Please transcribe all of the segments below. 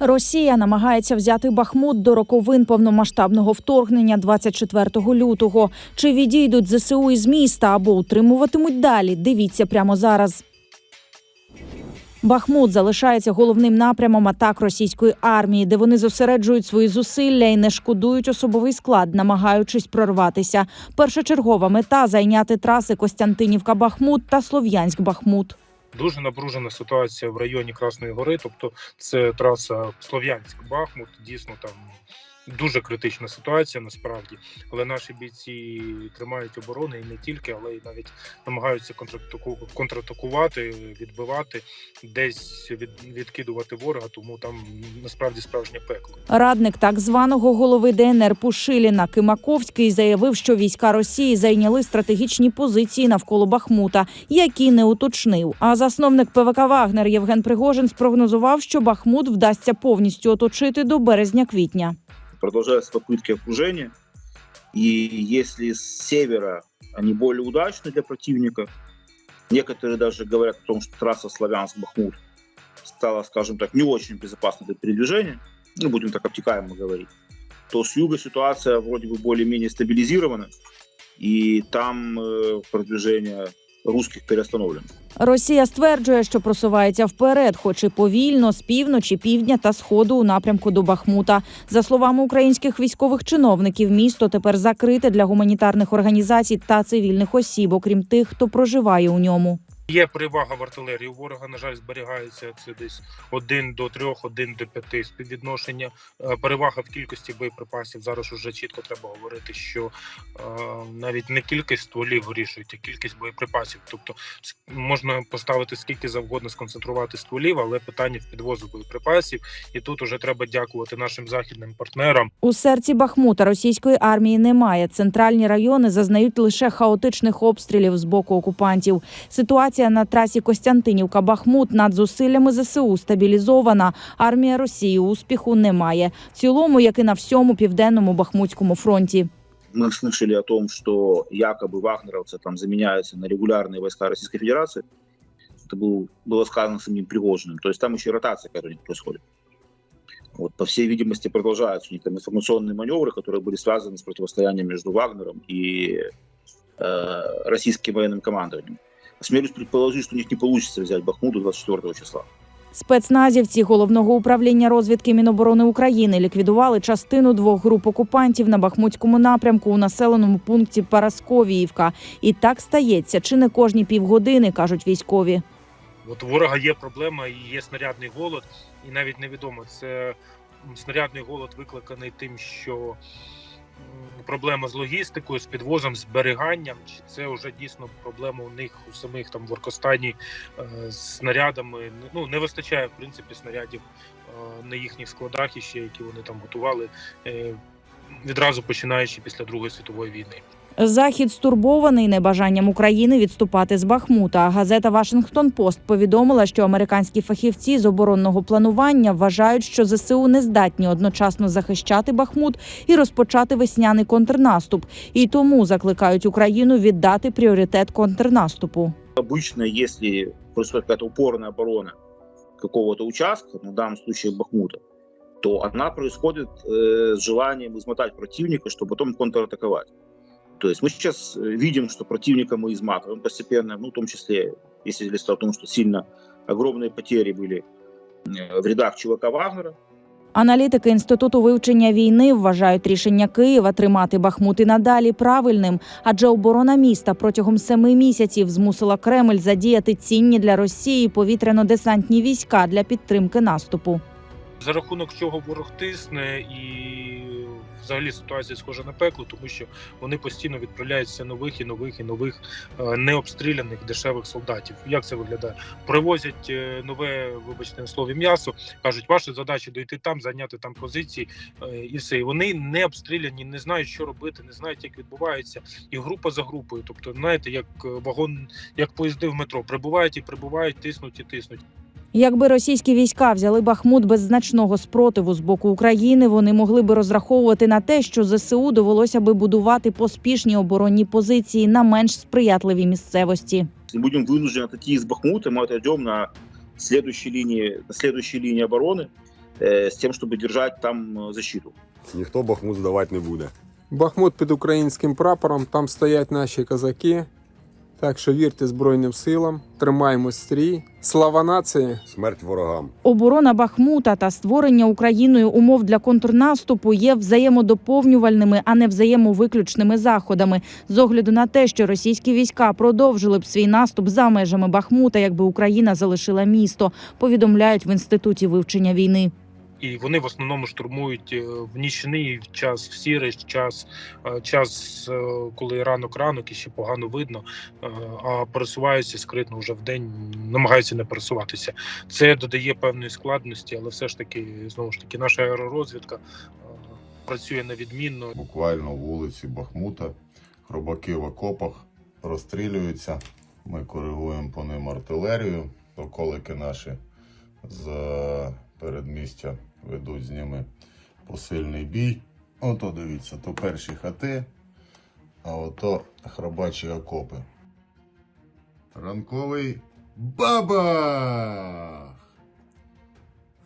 Росія намагається взяти Бахмут до роковин повномасштабного вторгнення 24 лютого. Чи відійдуть ЗСУ із міста або утримуватимуть далі? Дивіться прямо зараз. Бахмут залишається головним напрямом атак російської армії, де вони зосереджують свої зусилля і не шкодують особовий склад, намагаючись прорватися. Першочергова мета зайняти траси Костянтинівка-Бахмут та Слов'янськ-Бахмут. Дуже напружена ситуація в районі Красної Гори, тобто це траса Слов'янськ-Бахмут. Дійсно там дуже критична ситуація насправді. Але наші бійці тримають оборони і не тільки, але й навіть намагаються контратаку- контратакувати, відбивати, десь від, відкидувати ворога. Тому там насправді справжнє пекло. Радник так званого голови ДНР Пушиліна Кимаковський заявив, що війська Росії зайняли стратегічні позиції навколо Бахмута, які не уточнив. А засновник ПВК Вагнер Євген Пригожин спрогнозував, що Бахмут вдасться повністю оточити до березня-квітня. Продолжаются попытки окружения. И если с севера они более удачны для противника, некоторые даже говорят о том, что трасса Славянск-Бахмут стала, скажем так, не очень безопасной для передвижения, ну, будем так обтекаемо говорить, то с юга ситуация вроде бы более-менее стабилизирована, и там э, продвижение русских переостановлено. Росія стверджує, що просувається вперед, хоч і повільно з півночі, півдня та сходу у напрямку до Бахмута. За словами українських військових чиновників, місто тепер закрите для гуманітарних організацій та цивільних осіб, окрім тих, хто проживає у ньому. Є перевага в артилерії. У ворога, на жаль, зберігається це десь 1 до 3, 1 до 5 співвідношення. Е, Перевага в кількості боєприпасів. Зараз уже чітко треба говорити, що е, навіть не кількість стволів вирішують, а кількість боєприпасів. Тобто можна поставити скільки завгодно сконцентрувати стволів, але питання в підвозу боєприпасів. І тут уже треба дякувати нашим західним партнерам. У серці Бахмута російської армії немає. Центральні райони зазнають лише хаотичних обстрілів з боку окупантів. Ситуація на трасі Костянтинівка-Бахмут над зусиллями ЗСУ стабілізована. Армія Росії успіху немає. В цілому, як і на всьому південному Бахмутському фронті. мы слышали о том, что якобы вагнеровцы там заменяются на регулярные войска Российской Федерации. Это был, было сказано самим Пригожиным. То есть там еще и ротация какая-то у них происходит. Вот, по всей видимости, продолжаются у них там информационные маневры, которые были связаны с противостоянием между Вагнером и э, российским военным командованием. Осмелюсь предположить, что у них не получится взять Бахмут до 24 числа. Спецназівці головного управління розвідки Міноборони України ліквідували частину двох груп окупантів на Бахмутському напрямку у населеному пункті Парасковіївка. І так стається чи не кожні півгодини, кажуть військові. От у ворога є проблема і є снарядний голод, і навіть невідомо, це снарядний голод викликаний тим, що проблема з логістикою, з підвозом, зберіганням, чи це вже дійсно проблема у них у самих там в Оркостані е, з снарядами. Ну не вистачає в принципі снарядів е, на їхніх складах, і ще які вони там готували. е, Відразу починаючи після Другої світової війни. Захід стурбований небажанням України відступати з Бахмута. Газета Вашингтон Пост повідомила, що американські фахівці з оборонного планування вважають, що ЗСУ не здатні одночасно захищати Бахмут і розпочати весняний контрнаступ, і тому закликають Україну віддати пріоритет контрнаступу. Обычно, если происходит какая-то упорная оборона какого-то участка, ну, в данном случае Бахмута, то она происходит э, с желанием измотать противника, чтобы потом контратаковать. То есть мы сейчас э, видим, что противника мы изматываем постепенно, ну, в том числе, если речь о том, что сильно огромные потери были э, в рядах ЧВК Вагнера, Аналітики інституту вивчення війни вважають рішення Києва тримати Бахмут і надалі правильним, адже оборона міста протягом семи місяців змусила Кремль задіяти цінні для Росії повітряно-десантні війська для підтримки наступу. за рахунок чого ворог тисне і взагалі ситуація схожа на пекло, тому що вони постійно відправляють все нових і нових і нових е, необстріляних дешевих солдатів. Як це виглядає? Привозять е, нове, вибачте на слові, м'ясо. кажуть, ваша задача дойти там, зайняти там позиції е, і все. І вони не обстріляні, не знають, що робити, не знають, як відбувається, і група за групою. Тобто, знаєте, як вагон, як поїзди в метро, прибувають і прибувають, тиснуть і тиснуть. Якби російські війська взяли Бахмут без значного спротиву з боку України, вони могли би розраховувати на те, що ЗСУ довелося би будувати поспішні оборонні позиції на менш сприятливій місцевості. если будем вынуждены отойти из Бахмута, мы отойдем на следующей линии, на следующей линии обороны, э, с тем, чтобы держать там э, защиту. Ніхто Бахмут здавати не буде. Бахмут під українським прапором, там стоять наші козаки. Так що вірте Збройним силам, тримаємо стрій. Слава нації! Смерть ворогам. Оборона Бахмута та створення Україною умов для контрнаступу є взаємодоповнювальними, а не взаємовиключними заходами. З огляду на те, що російські війська продовжили б свій наступ за межами Бахмута, якби Україна залишила місто. Повідомляють в інституті вивчення війни. І вони в основному штурмують е, в нічний час, в сірий час, е, час, е, коли ранок ранок і ще погано видно, а пересуваються скритно вже в день, намагаються не пересуватися. Це додає певної складності, але все ж таки, знову ж таки, наша аеророзвідка працює невідмінно. буквально вулиці Бахмута. Хробаки в окопах розстрілюються. Ми коригуємо по ним артилерію. Околики наші з передмістя ведуть з ними посильний бій. Ото дивіться, то перші хати, а ото хробачі окопи. Ранковий бабах!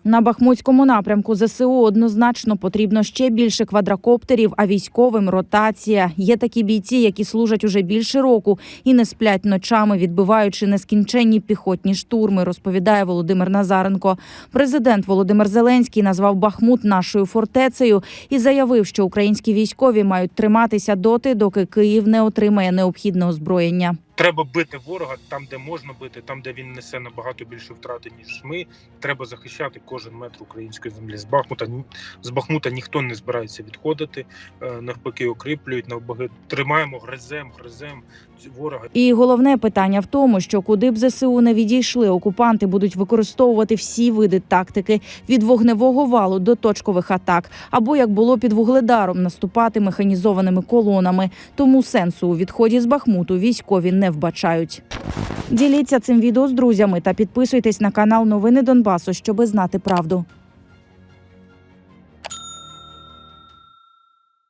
На Бахмутському напрямку ЗСУ однозначно потрібно ще більше квадрокоптерів, а військовим ротація. Є такі бійці, які служать уже більше року і не сплять ночами, відбиваючи нескінченні піхотні штурми. Розповідає Володимир Назаренко. Президент Володимир Зеленський назвав Бахмут нашою фортецею і заявив, що українські військові мають триматися доти, доки Київ не отримає необхідне озброєння. Треба бити ворога там, де можна бити, там, де він несе набагато більше втрати, ніж ми. Треба захищати кожен метр української землі. З Бахмута з Бахмута ніхто не збирається відходити. е, Навпаки, укріплюють, навпаки, тримаємо, гризем, гризем ворога. І головне питання в тому, що куди б ЗСУ не відійшли, окупанти будуть використовувати всі види тактики від вогневого валу до точкових атак, або як було під вугледаром, наступати механізованими колонами. Тому сенсу у відході з Бахмуту військові вбачають. Діліться цим відео з друзями та підписуйтесь на канал Новини Донбасу, щоби знати правду.